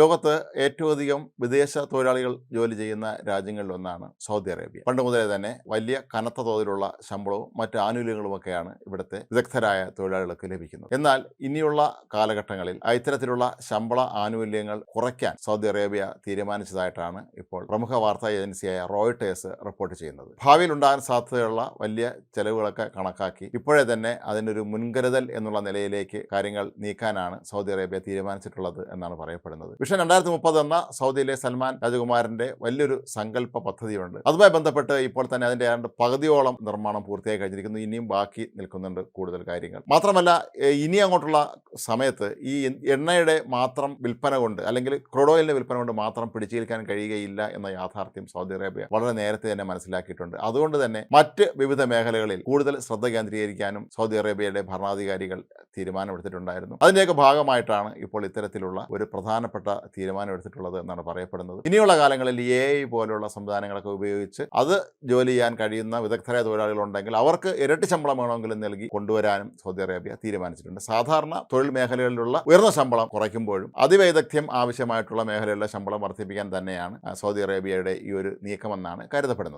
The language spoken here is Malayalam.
ലോകത്ത് ഏറ്റവും അധികം വിദേശ തൊഴിലാളികൾ ജോലി ചെയ്യുന്ന രാജ്യങ്ങളിലൊന്നാണ് സൗദി അറേബ്യ. പണ്ട് മുതലേ തന്നെ വലിയ കനത്ത തോതിലുള്ള ശമ്പളവും മറ്റ് ആനുകൂല്യങ്ങളുമൊക്കെയാണ് ഇവിടുത്തെ വിദഗ്ധരായ തൊഴിലാളികൾക്ക് ലഭിക്കുന്നത്. എന്നാൽ ഇനിയുള്ള കാലഘട്ടങ്ങളിൽ ഇത്തരത്തിലുള്ള ശമ്പള ആനുകൂല്യങ്ങൾ കുറയ്ക്കാൻ സൗദി അറേബ്യ തീരുമാനിച്ചതായിട്ടാണ് ഇപ്പോൾ പ്രമുഖ വാർത്താ ഏജൻസിയായ റോയിട്ടേഴ്സ് റിപ്പോർട്ട് ചെയ്യുന്നത്. ഭാവിയിൽ ഉണ്ടാകാൻ സാധ്യതയുള്ള വലിയ ചെലവുകളൊക്കെ കണക്കാക്കി ഇപ്പോഴേ തന്നെ അതിനൊരു മുൻകരുതൽ എന്നുള്ള നിലയിലേക്ക് കാര്യങ്ങൾ നീക്കാനാണ് സൗദി അറേബ്യ തീരുമാനിച്ചിട്ടുള്ളത് എന്നാണ് പറയപ്പെടുന്നത്. വിഷൻ രണ്ടായിരത്തി മുപ്പത് എന്ന സൗദിയിലെ സൽമാൻ രാജകുമാരന്റെ വലിയൊരു സങ്കല്പ പദ്ധതിയുണ്ട്. അതുമായി ബന്ധപ്പെട്ട് ഇപ്പോൾ തന്നെ അതിന്റെ ഏതാണ്ട് പകുതിയോളം നിർമ്മാണം പൂർത്തിയായി കഴിഞ്ഞിരിക്കുന്നു. ഇനിയും ബാക്കി നിൽക്കുന്നുണ്ട് കൂടുതൽ കാര്യങ്ങൾ. മാത്രമല്ല ഇനി അങ്ങോട്ടുള്ള സമയത്ത് ഈ എണ്ണയുടെ മാത്രം വിൽപ്പന കൊണ്ട് അല്ലെങ്കിൽ ക്രൂഡ് ഓയിലിന്റെ വിൽപ്പന കൊണ്ട് മാത്രം പിടിച്ചേൽക്കാൻ കഴിയുകയില്ല എന്ന യാഥാർത്ഥ്യം സൗദി അറേബ്യ വളരെ നേരത്തെ തന്നെ മനസ്സിലാക്കിയിട്ടുണ്ട്. അതുകൊണ്ട് തന്നെ മറ്റ് വിവിധ മേഖലകളിൽ കൂടുതൽ ശ്രദ്ധ കേന്ദ്രീകരിക്കാനും സൗദി അറേബ്യയുടെ ഭരണാധികാരികൾ തീരുമാനമെടുത്തിട്ടുണ്ടായിരുന്നു. അതിന്റെയൊക്കെ ഭാഗമായിട്ടാണ് ഇപ്പോൾ ഇത്തരത്തിലുള്ള ഒരു പ്രധാനപ്പെട്ട തീരുമാനമെടുത്തിട്ടുള്ളത് എന്നാണ് പറയപ്പെടുന്നത്. ഇനിയുള്ള കാലങ്ങളിൽ എ ഐ പോലുള്ള സംവിധാനങ്ങളൊക്കെ ഉപയോഗിച്ച് അത് ജോലി ചെയ്യാൻ കഴിയുന്ന വിദഗ്ധരായ തൊഴിലാളികളുണ്ടെങ്കിൽ അവർക്ക് ഇരട്ടി ശമ്പളം വേണമെങ്കിലും നൽകി കൊണ്ടുവരാനും സൗദി അറേബ്യ തീരുമാനിച്ചിട്ടുണ്ട്. സാധാരണ തൊഴിൽ മേഖലകളിലുള്ള ഉയർന്ന ശമ്പളം കുറയ്ക്കുമ്പോഴും അതിവൈദഗ്ധ്യം ആവശ്യമായിട്ടുള്ള മേഖലകളിലെ ശമ്പളം വർദ്ധിപ്പിക്കാൻ തന്നെയാണ് സൗദി അറേബ്യയുടെ ഈ ഒരു നീക്കമെന്നാണ് കരുതപ്പെടുന്നത്.